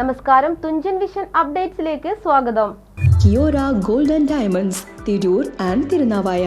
നമസ്കാരം തുഞ്ചൻ വിഷൻ അപ്ഡേറ്റ്സിലേക്ക് സ്വാഗതം. Kiyora golden diamonds Tirur and Tirunavaya.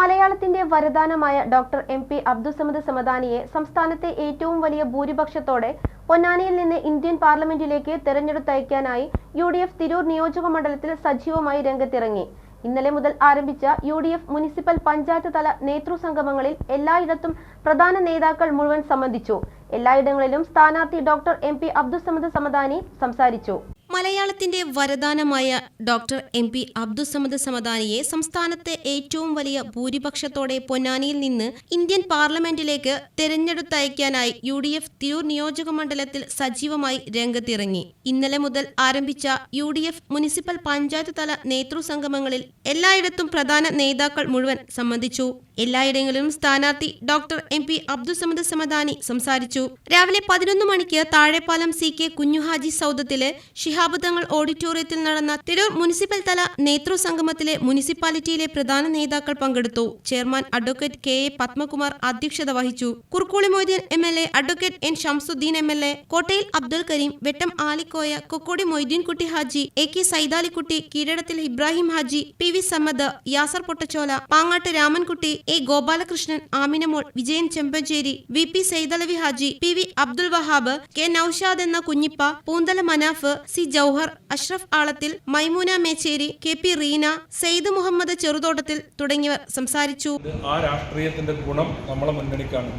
മലയാളത്തിന്റെ വരദാനമായ ഡോക്ടർ എം പി അബ്ദുസമദ് സമദാനിയെ സംസ്ഥാനത്തെ ഏറ്റവും വലിയ ഭൂരിപക്ഷത്തോടെ പൊന്നാനിയിൽ നിന്ന് ഇന്ത്യൻ പാർലമെന്റിലേക്ക് തെരഞ്ഞെടുത്തയക്കാനായി യു ഡി എഫ് തിരൂർ നിയോജക മണ്ഡലത്തിൽ സജീവമായി രംഗത്തിറങ്ങി. ഇന്നലെ മുതൽ ആരംഭിച്ച U D F municipal panchayat തല നേതൃസംഗമങ്ങളിൽ എല്ലായിടത്തും പ്രധാന നേതാക്കൾ മുഴുവൻ സംബന്ധിച്ചു. എല്ലായിടങ്ങളിലും സ്ഥാനാർത്ഥി doctor M P Abdussamad Samadani സംസാരിച്ചു മലയാളത്തിന്റെ വരദാനമായ ഡോക്ടർ എം പി അബ്ദുസമദ് സമദാനിയെ സംസ്ഥാനത്തെ ഏറ്റവും വലിയ ഭൂരിപക്ഷത്തോടെ പൊന്നാനിയിൽ നിന്ന് ഇന്ത്യൻ പാർലമെന്റിലേക്ക് തെരഞ്ഞെടുത്തയക്കാനായി യു ഡി എഫ് തിരൂർ നിയോജക മണ്ഡലത്തിൽ സജീവമായി രംഗത്തിറങ്ങി. ഇന്നലെ മുതൽ ആരംഭിച്ച U D F municipal panchayat തല നേതൃസംഗമങ്ങളിൽ എല്ലായിടത്തും പ്രധാന നേതാക്കൾ മുഴുവൻ സംബന്ധിച്ചു. എല്ലായിടങ്ങളിലും സ്ഥാനാർത്ഥി doctor M P Abdussamad Samadani സംസാരിച്ചു. രാവിലെ പതിനൊന്ന് മണിക്ക് താഴെപ്പാലം സി കെ കുഞ്ഞുഹാജി സൗദത്തിലെ ശിഹാബ് തങ്ങൾ ഓഡിറ്റോറിയത്തിൽ നടന്ന തിരൂർ മുനിസിപ്പൽ തല നേതൃസംഗമത്തിലെ മുനിസിപ്പാലിറ്റിയിലെ പ്രധാന നേതാക്കൾ പങ്കെടുത്തു. Chairman advocate K A Padmakumar അധ്യക്ഷത വഹിച്ചു. Kurukkoli Moideen M L A advocate N Shamsudheen M L A Kottayil Abdul Kareem Vettam Alikkoya Kokkodi Moideenkutty Haji A K Saithalikutty Keezhadathil Ibrahim Haji P V Sammad Yasar Pottachola Pangattu Ramankutty A Gopalakrishnan Aminamol Vijayan Chempancheri V P Saithalavi Haji P V Abdul Wahab K Naushad എന്ന Kunhippa Poonthala Manaf C Jouhar Ashraf Alathil Maimoona Mecheri K P Reena Syed Muhammad Cheruthottathil തുടങ്ങിയവർ സംസാരിച്ചു. ആ രാഷ്ട്രീയത്തിന്റെ ഗുണം നമ്മളെ മുന്നണിക്കാണ്.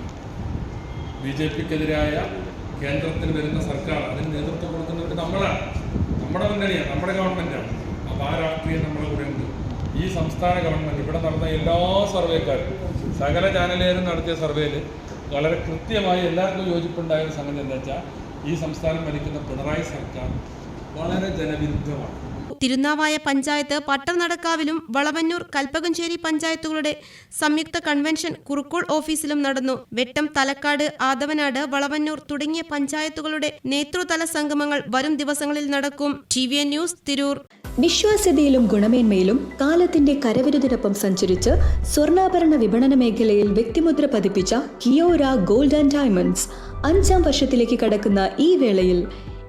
B J പിക്കെതിരായ കേന്ദ്രത്തിൽ വരുന്ന സർക്കാർ അതിന് നേതൃത്വം കൊടുക്കുന്നവർ നമ്മളാണ്. നമ്മുടെ മുന്നണിയാണ് നമ്മുടെ ഗവൺമെന്റാണ്. അപ്പോൾ ആ രാഷ്ട്രീയം നമ്മുടെ കൂടെ ഉണ്ട്. ഈ സംസ്ഥാന ഗവൺമെന്റ് ഇവിടെ നടന്ന എല്ലാ സർവേക്കാരും സകല ചാനലുകാരും നടത്തിയ സർവേയിൽ വളരെ കൃത്യമായി എല്ലാവർക്കും യോജിപ്പുണ്ടായ സംഗതി എന്താ വെച്ചാൽ ഈ സംസ്ഥാനം ഭരിക്കുന്ന പിണറായി സർക്കാർ വളരെ ജനവിരുദ്ധമാണ്. തിരുനാവായ പഞ്ചായത്ത് പട്ടനടക്കാവിലും വളവന്നൂർ കൽപ്പകഞ്ചേരി പഞ്ചായത്തുകളുടെ സംയുക്ത കൺവെൻഷൻ കുറുക്കോൾ ഓഫീസിലും നടന്നു. വെട്ടം തലക്കാട് ആദവനാട് വളവന്നൂർ തുടങ്ങിയ പഞ്ചായത്തുകളുടെ നേതൃതല സംഗമങ്ങൾ വരും ദിവസങ്ങളിൽ നടക്കും. T V news Tirur. വിശ്വാസ്യതയിലും ഗുണമേന്മയിലും കാലത്തിന്റെ കരവിരുതിനൊപ്പം സഞ്ചരിച്ച് സ്വർണാഭരണ വിപണന മേഖലയിൽ വ്യക്തിമുദ്ര പതിപ്പിച്ച കിയോര ഗോൾഡ് ആൻഡ് ഡയമണ്ട്സ് അഞ്ചാം വർഷത്തിലേക്ക് കടക്കുന്ന ഈ വേളയിൽ